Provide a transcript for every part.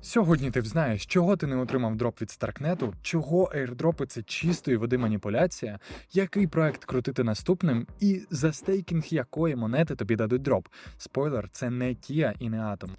Сьогодні ти взнаєш, чого ти не отримав дроп від Старкнету, чого airdropи це чистої води маніпуляція, який проект крутити наступним, і за стейкінг якої монети тобі дадуть дроп. Спойлер, це не Тія і не Атом.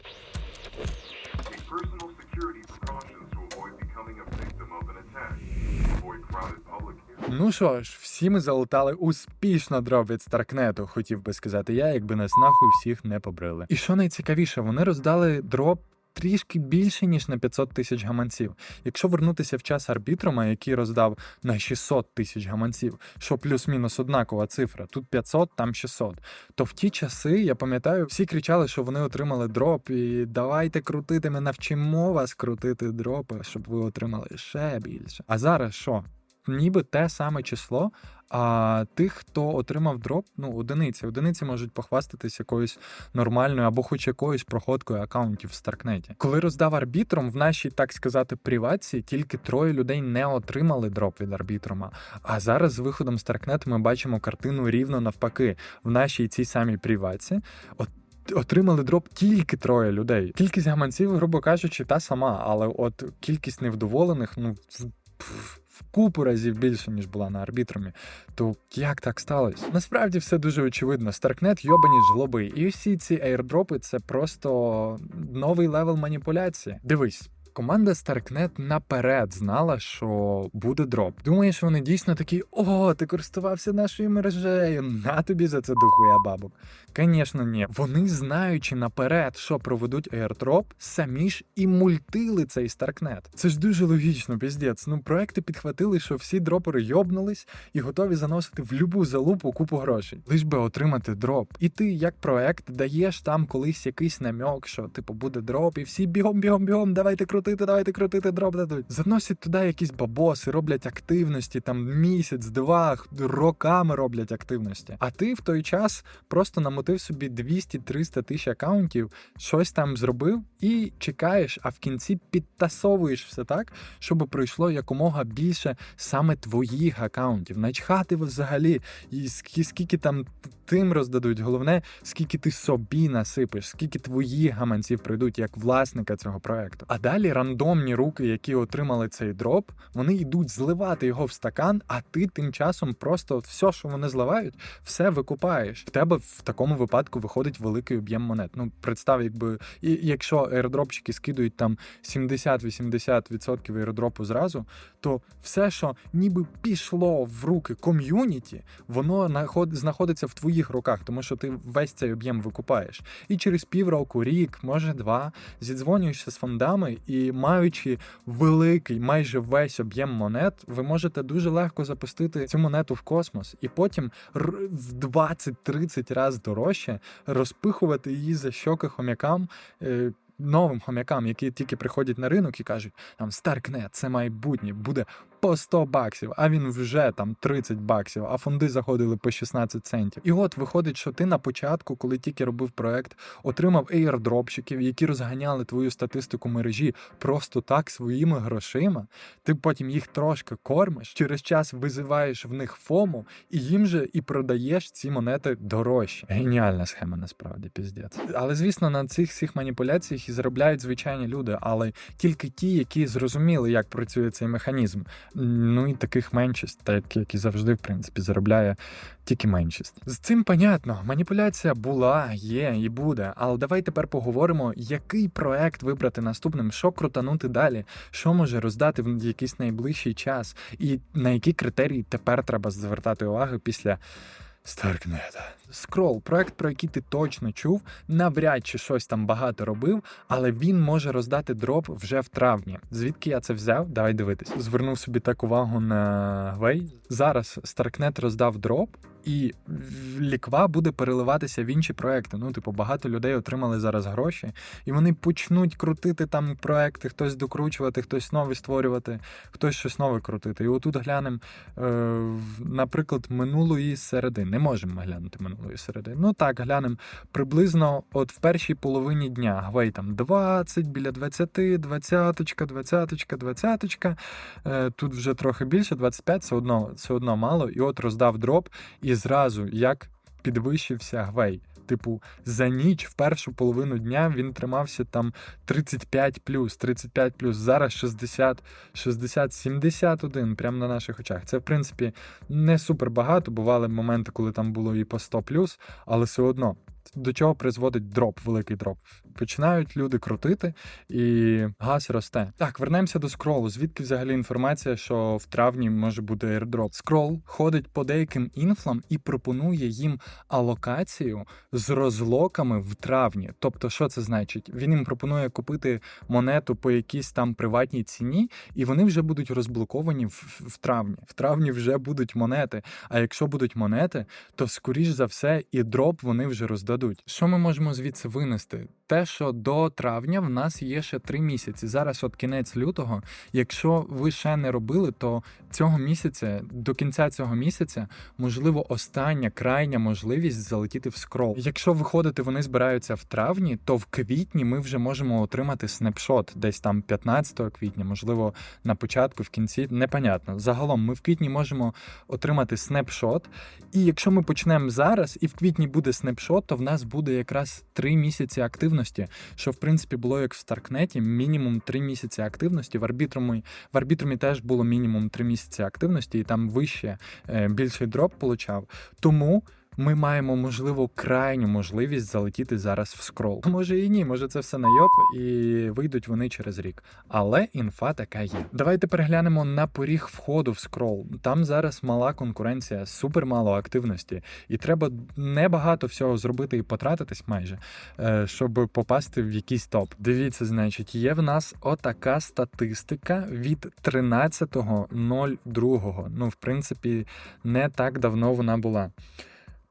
Ну що ж, всі ми залутали успішно дроп від Старкнету, хотів би сказати я, якби нас нахуй всіх не побрили. І що найцікавіше, вони роздали дроп. Трішки більше ніж на 500 тисяч гаманців. Якщо вернутися в час арбітрума, який роздав на 600 тисяч гаманців, що плюс-мінус однакова цифра, тут 500, там 600, то в ті часи я пам'ятаю, всі кричали, що вони отримали дроп, і давайте крутити, ми навчимо вас крутити дропи, щоб ви отримали ще більше. А зараз що? Ніби те саме число, а тих, хто отримав дроп, ну, одиниці. Одиниці можуть похвастатись якоюсь нормальною або хоч якоюсь проходкою акаунтів в Старкнеті. Коли роздав арбітром, в нашій, так сказати, приватці тільки троє людей не отримали дроп від арбітрума. А зараз з виходом Старкнет ми бачимо картину рівно навпаки. В нашій цій самій приватці. От Отримали дроп тільки троє людей. Кількість гаманців, грубо кажучи, та сама, але от кількість невдоволених, ну в купу разів більше, ніж була на арбітрумі. То як так сталося? Насправді все дуже очевидно. Старкнет йобані жлоби, і всі ці airdropи — це просто новий левел маніпуляції. Дивись. Команда Starknet наперед знала, що буде дроп. Думаєш, вони дійсно такі: о, ти користувався нашою мережею, на тобі за це дохуя бабок. Звісно, ні. Вони, знаючи наперед, що проведуть airdrop, самі ж і мультили цей Starknet. Це ж дуже логічно, піздець. Ну, проекти підхватили, що всі дропери йобнулись і готові заносити в любу залупу купу грошей, лиш би отримати дроп. І ти, як проект, даєш там колись якийсь намек, що типу буде дроп, і всі бігом, бігом, бігом, давайте крутити, давайте крутити, дроп дадуть. Заносять туди якісь бабоси, роблять активності, там місяць, два, роками роблять активності. А ти в той час просто намотив собі 200-300 тисяч акаунтів, щось там зробив і чекаєш, а в кінці підтасовуєш все так, щоб пройшло якомога більше саме твоїх акаунтів. Начхати взагалі, і скільки там тим роздадуть. Головне, скільки ти собі насипиш, скільки твоїх гаманців прийдуть як власника цього проекту. А далі рандомні руки, які отримали цей дроп, вони йдуть зливати його в стакан, а ти тим часом просто все, що вони зливають, все викупаєш. В тебе в такому випадку виходить великий об'єм монет. Ну, представ, якби і якщо аеродропчики скидують там 70-80% аеродропу зразу, то все, що ніби пішло в руки ком'юніті, воно наход- знаходиться в твоїх руках, тому що ти весь цей об'єм викупаєш. І через півроку, рік, може два, зідзвонюєшся з фондами, і маючи великий, майже весь об'єм монет, ви можете дуже легко запустити цю монету в космос, і потім в 20-30 разів дорожче розпихувати її за щоки хомякам. е, Новим хомякам, які тільки приходять на ринок і кажуть, там Старкнет, це майбутнє, буде по 100 баксів, а він вже там 30 баксів, а фонди заходили по 16 центів. І от виходить, що ти на початку, коли тільки робив проект, отримав ейрдропщиків, які розганяли твою статистику мережі просто так своїми грошима. Ти потім їх трошки кормиш, через час визиваєш в них фому, і їм же і продаєш ці монети дорожче. Геніальна схема, насправді, піздець. Але звісно, на цих всіх маніпуляціях і заробляють звичайні люди, але тільки ті, які зрозуміли, як працює цей механізм. Ну і таких меншість, так як і завжди, в принципі, заробляє тільки меншість. З цим понятно, маніпуляція була, є і буде. Але давай тепер поговоримо, який проект вибрати наступним, що крутанути далі, що може роздати в якийсь найближчий час, і на які критерії тепер треба звертати увагу після. Старкнета. Скрол, проект, про який ти точно чув, навряд чи щось там багато робив, але він може роздати дроп вже в травні. Звідки я це взяв? Давай дивитись. Звернув собі так увагу на Гвей. Зараз Старкнет роздав дроп, і ліква буде переливатися в інші проекти. Ну, типу, багато людей отримали зараз гроші, і вони почнуть крутити там проекти, хтось докручувати, хтось нові створювати, хтось щось нове крутити. І отут глянемо, е, наприклад, минулої середи. Не можемо глянути минулої середи. Ну так, глянемо приблизно от в першій половині дня. Гвей там 20, біля 20, 20, 20, 20. Е, тут вже трохи більше, 25, все одно, все одно мало. І от роздав дроп, і зразу як підвищився гвей. Типу, за ніч в першу половину дня він тримався там 35 35 Зараз 60, 60, 71, прямо на наших очах. Це, в принципі, не супер багато. Бували моменти, коли там було і по 100 плюс, але все одно. До чого призводить дроп, великий дроп. Починають люди крутити, і газ росте. Так, вернемося до скролу. Звідки взагалі інформація, що в травні може бути airdrop? Скрол ходить по деяким інфлам і пропонує їм алокацію з розлоками в травні. Тобто, що це значить? Він їм пропонує купити монету по якійсь там приватній ціні, і вони вже будуть розблоковані в, в травні. В травні вже будуть монети. А якщо будуть монети, то скоріш за все і дроп вони вже роздадуть. Що ми можемо звідси винести? Те, що до травня в нас є ще три місяці. Зараз, от кінець лютого. Якщо ви ще не робили, то цього місяця, до кінця цього місяця, можливо, остання крайня можливість залетіти в скрол. Якщо виходити, вони збираються в травні, то в квітні ми вже можемо отримати снапшот десь там 15 квітня, можливо, на початку, в кінці. Непонятно. Загалом ми в квітні можемо отримати снапшот. І якщо ми почнемо зараз, і в квітні буде снапшот, то в нас буде якраз три місяці активності, що в принципі було як в Старкнеті, мінімум три місяці активності. В арбітрумі в арбітрумі теж було мінімум три місяці активності, і там вище е, більший дроп получав. Тому. Ми маємо можливо крайню можливість залетіти зараз в скрол. Може і ні, може це все найоп, і вийдуть вони через рік. Але інфа така є. Давайте переглянемо на поріг входу в скрол. Там зараз мала конкуренція, супер мало активності, і треба небагато всього зробити і потратитись майже, е, щоб попасти в якийсь топ. Дивіться, значить, є в нас отака статистика від 13.02. Ну, в принципі, не так давно вона була.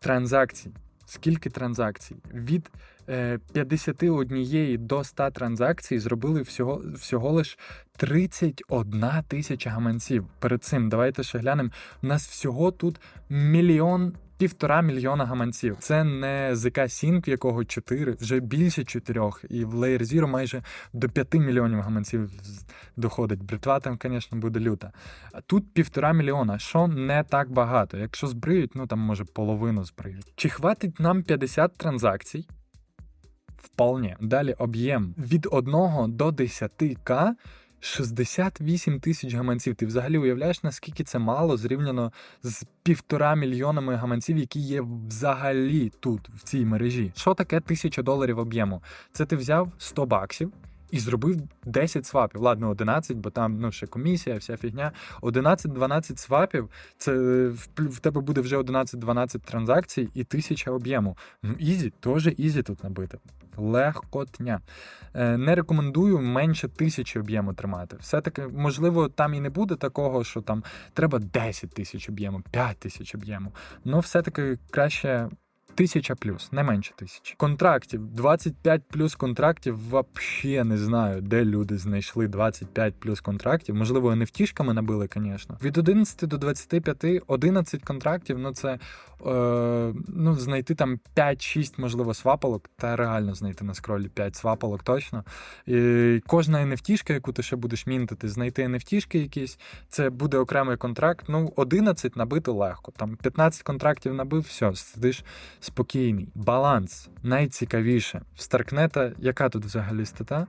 Транзакцій. Скільки транзакцій? Від е, 51 до 100 транзакцій зробили всього, всього лиш 31 тисяча гаманців. Перед цим давайте ще глянемо. У нас всього тут мільйон. Півтора мільйона гаманців. Це не ЗК Sync, в якого 4, вже більше 4, і в Layer Zero майже до 5 мільйонів гаманців доходить. Бритва там, звісно, буде люта. А тут півтора мільйона, що не так багато. Якщо збриють, ну там може половину збриють. Чи хватить нам 50 транзакцій? Вполне. Далі об'єм від 1 до 10к 68 тисяч гаманців. Ти взагалі уявляєш, наскільки це мало зрівняно з півтора мільйонами гаманців, які є взагалі тут, в цій мережі. Що таке тисяча доларів об'єму? Це ти взяв 100 баксів. І зробив 10 свапів. Ладно, 11, бо там ну ще комісія, вся фігня. 11-12 свапів. Це в, тебе буде вже 11-12 транзакцій і 1000 об'єму. Ну, ізі, теж ізі тут набити. Легкотня. Е, не рекомендую менше тисячі об'єму тримати. Все-таки, можливо, там і не буде такого, що там треба 10 тисяч об'єму, 5 тисяч об'єму. Ну, все-таки краще. Тисяча плюс, не менше тисячі. Контрактів 25 плюс контрактів. Вообще не знаю, де люди знайшли 25 плюс контрактів. Можливо, вони втішками набили, звісно. Від 11 до 25 11 контрактів. Ну це е, ну знайти там 5-6, можливо, свапалок. Та реально знайти на скролі 5 свапалок точно. І кожна NFT, яку ти ще будеш мінтити, знайти NFT якісь. Це буде окремий контракт. Ну, 11 набити легко. Там 15 контрактів набив, все, сидиш спокійний. Баланс найцікавіше. В Старкнета, яка тут взагалі стата?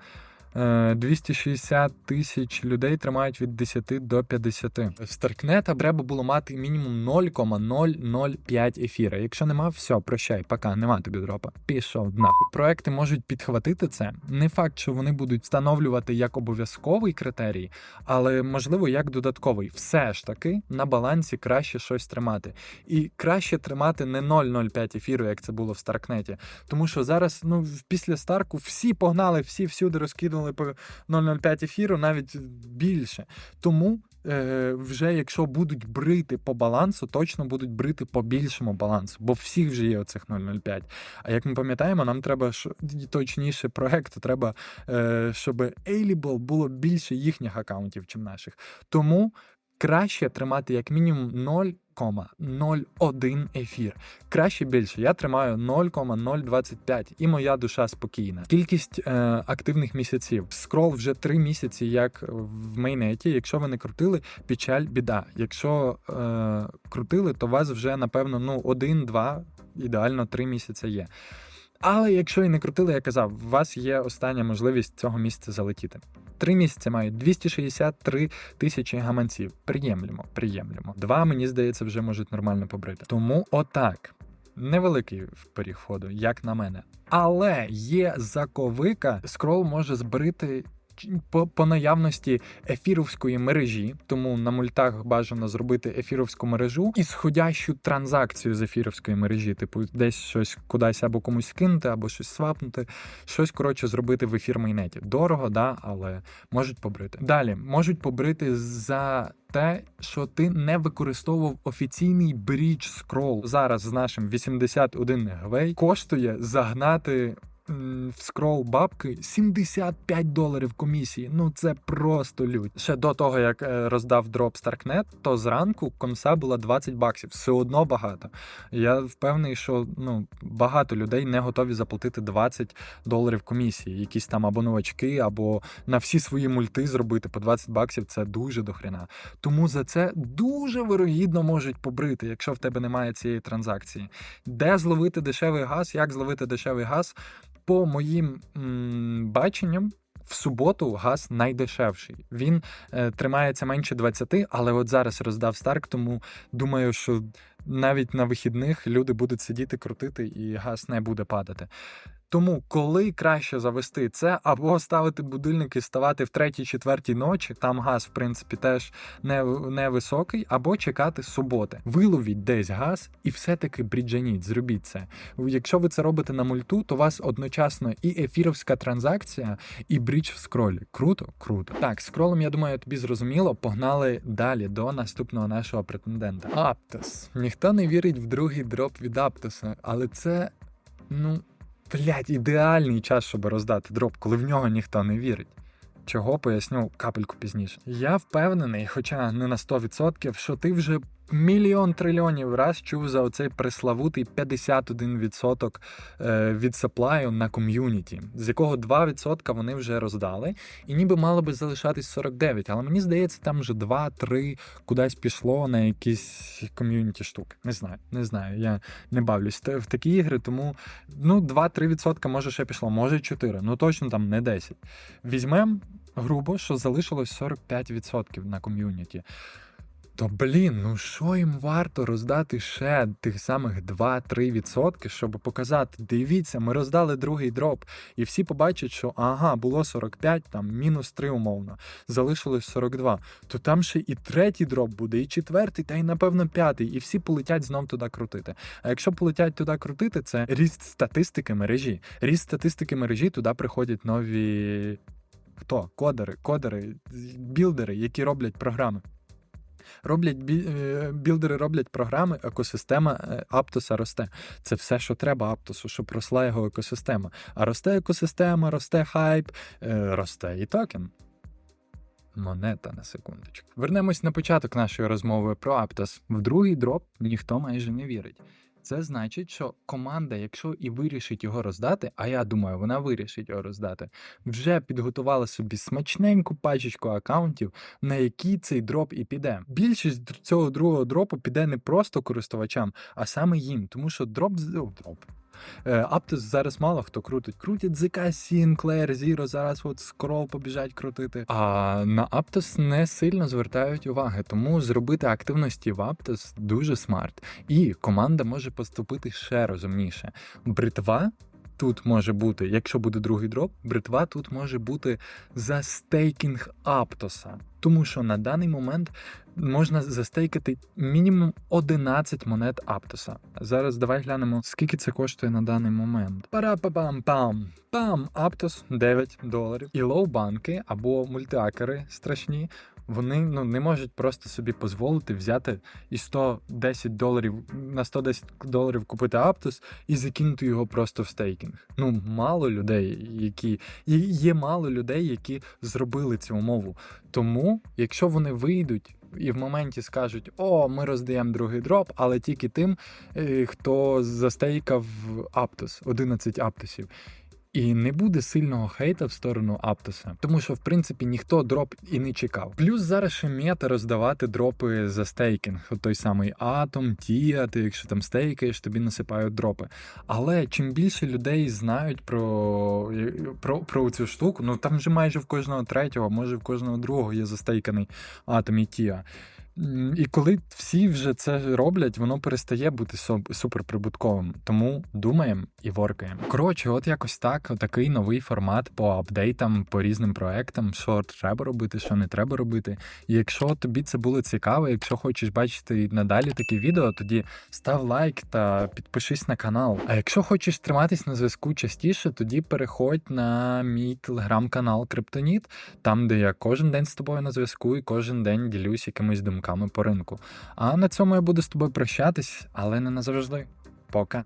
Е, 260 тисяч людей тримають від 10 до 50. В Старкнета треба було мати мінімум 0,005 ефіра. Якщо нема, все, прощай, пока, нема тобі дропа. Пішов нахуй. Проекти можуть підхватити це. Не факт, що вони будуть встановлювати як обов'язковий критерій, але можливо як додатковий. Все ж таки на балансі краще щось тримати. І краще тримати не 0,05 ефіру, як це було в Старкнеті. Тому що зараз, ну, після Старку всі погнали, всі всюди розкидали по 0,05 ефіру, навіть більше. Тому. Е, вже якщо будуть брити по балансу, точно будуть брити по більшому балансу, бо всіх вже є оцих 0,05. А як ми пам'ятаємо, нам треба точніше проекту, треба, е, щоб Ailable було більше їхніх акаунтів, чим наших. Тому краще тримати як мінімум 0,01 ефір. Краще більше. Я тримаю 0,025 і моя душа спокійна. Кількість е, активних місяців. Скрол вже 3 місяці, як в мейнеті. Якщо ви не крутили, печаль, біда. Якщо е, крутили, то у вас вже напевно ну 1-2 ідеально 3 місяці є. Але якщо і не крутили, я казав, у вас є остання можливість цього місяця залетіти. Три місяці мають 263 тисячі гаманців. Приємлемо, приємлемо. Два, мені здається, вже можуть нормально побрити. Тому отак. Невеликий вперіг входу, як на мене. Але є заковика, скрол може збрити по, по наявності ефіровської мережі, тому на мультах бажано зробити ефіровську мережу і сходящу транзакцію з ефіровської мережі, типу десь щось кудись або комусь скинути, або щось свапнути, щось коротше зробити в ефір майнеті. Дорого, да, але можуть побрити. Далі можуть побрити за те, що ти не використовував офіційний брідж скрол. Зараз з нашим 81 гвей коштує загнати. В скрол бабки 75 доларів комісії. Ну це просто лють. Ще до того як е, роздав дроп Starknet, то зранку комса була 20 баксів. Все одно багато. Я впевнений, що ну багато людей не готові заплатити 20 доларів комісії. Якісь там або новачки, або на всі свої мульти зробити по 20 баксів. Це дуже дохрена. Тому за це дуже вирогідно можуть побрити, якщо в тебе немає цієї транзакції. Де зловити дешевий газ? Як зловити дешевий газ? По моїм баченням. В суботу газ найдешевший. Він е, тримається менше 20, але от зараз роздав Старк, тому думаю, що навіть на вихідних люди будуть сидіти, крутити, і газ не буде падати. Тому, коли краще завести це, або ставити будильник і ставати в третій, четвертій ночі, там газ, в принципі, теж не, невисокий, або чекати суботи. Виловіть десь газ і все-таки бріджаніть, зробіть це. Якщо ви це робите на мульту, то у вас одночасно і ефіровська транзакція, і брідж в скролі. Круто, круто. Так, скролом, я думаю, тобі зрозуміло. Погнали далі до наступного нашого претендента. Аптос. Ніхто не вірить в другий дроп від Аптоса, але це, ну. Блять, ідеальний час, щоб роздати дроп, коли в нього ніхто не вірить. Чого поясню капельку пізніше. Я впевнений, хоча не на 100%, що ти вже мільйон трильйонів раз чув за оцей преславутий 51% е, від саплаю на ком'юніті, з якого 2% вони вже роздали, і ніби мало би залишатись 49, але мені здається, там вже 2-3 кудись пішло на якісь ком'юніті штуки. Не знаю, не знаю. Я не бавлюсь в такі ігри, тому ну 2-3% може ще пішло, може 4, ну точно там не 10. Візьмемо грубо, що залишилось 45% на ком'юніті. То блін, ну що їм варто роздати ще тих самих 2-3%, щоб показати, дивіться, ми роздали другий дроп, і всі побачать, що ага, було 45, там мінус 3 умовно, залишилось 42. То там ще і третій дроп буде, і четвертий, та й напевно п'ятий, і всі полетять знов туди крутити. А якщо полетять туди крутити, це ріст статистики мережі. Ріст статистики мережі туди приходять нові. Хто? Кодери, кодери, білдери, які роблять програми. Роблять е, білдери роблять програми, екосистема е, Аптоса росте. Це все, що треба Аптосу, щоб росла його екосистема. А росте екосистема, росте хайп, е, росте і токен. Монета на секундочку. Вернемось на початок нашої розмови про Аптос. В другий дроп ніхто майже не вірить. Це значить, що команда, якщо і вирішить його роздати, а я думаю, вона вирішить його роздати, вже підготувала собі смачненьку пачечку акаунтів, на які цей дроп і піде. Більшість цього другого дропу піде не просто користувачам, а саме їм, тому що дроп з- дроп. Е, Аптос зараз мало хто крутить. Крутять ZK, Сінклер, Зіро, зараз от скрол побіжать крутити. А на Аптос не сильно звертають уваги, тому зробити активності в Аптос дуже смарт. І команда може поступити ще розумніше. Бритва. Тут може бути, якщо буде другий дроп, бритва тут може бути за стейкінг Аптоса. Тому що на даний момент можна застейкати мінімум 11 монет Аптоса. Зараз давай глянемо, скільки це коштує на даний момент. Пара-па-пам-пам. Пам, Аптос 9 доларів. І лоу-банки або мультиакери страшні. Вони ну не можуть просто собі дозволити взяти і 110 доларів на 110 доларів купити Аптос і закинути його просто в стейкінг. Ну мало людей, які є- є мало людей, які зробили цю умову. Тому, якщо вони вийдуть і в моменті скажуть: О, ми роздаємо другий дроп, але тільки тим, е, хто застейкав Аптос, 11 Аптосів. І не буде сильного хейта в сторону Аптоса, тому що в принципі ніхто дроп і не чекав. Плюс зараз ще мета роздавати дропи за стейкінг. От той самий Атом, Тія, ти якщо там стейкаєш, тобі насипають дропи. Але чим більше людей знають про, про, про цю штуку, ну там вже майже в кожного третього, може в кожного другого є застейканий Атом і Тія. І коли всі вже це роблять, воно перестає бути су- суперприбутковим. Тому думаємо і воркаємо. Коротше, от якось так, такий новий формат по апдейтам, по різним проектам, що треба робити, що не треба робити. І якщо тобі це було цікаво, якщо хочеш бачити надалі такі відео, тоді став лайк та підпишись на канал. А якщо хочеш триматись на зв'язку частіше, тоді переходь на мій телеграм-канал Криптоніт, там, де я кожен день з тобою на зв'язку і кожен день ділюсь якимись думками по ринку. А на цьому я буду з тобою прощатись, але не назавжди. Пока.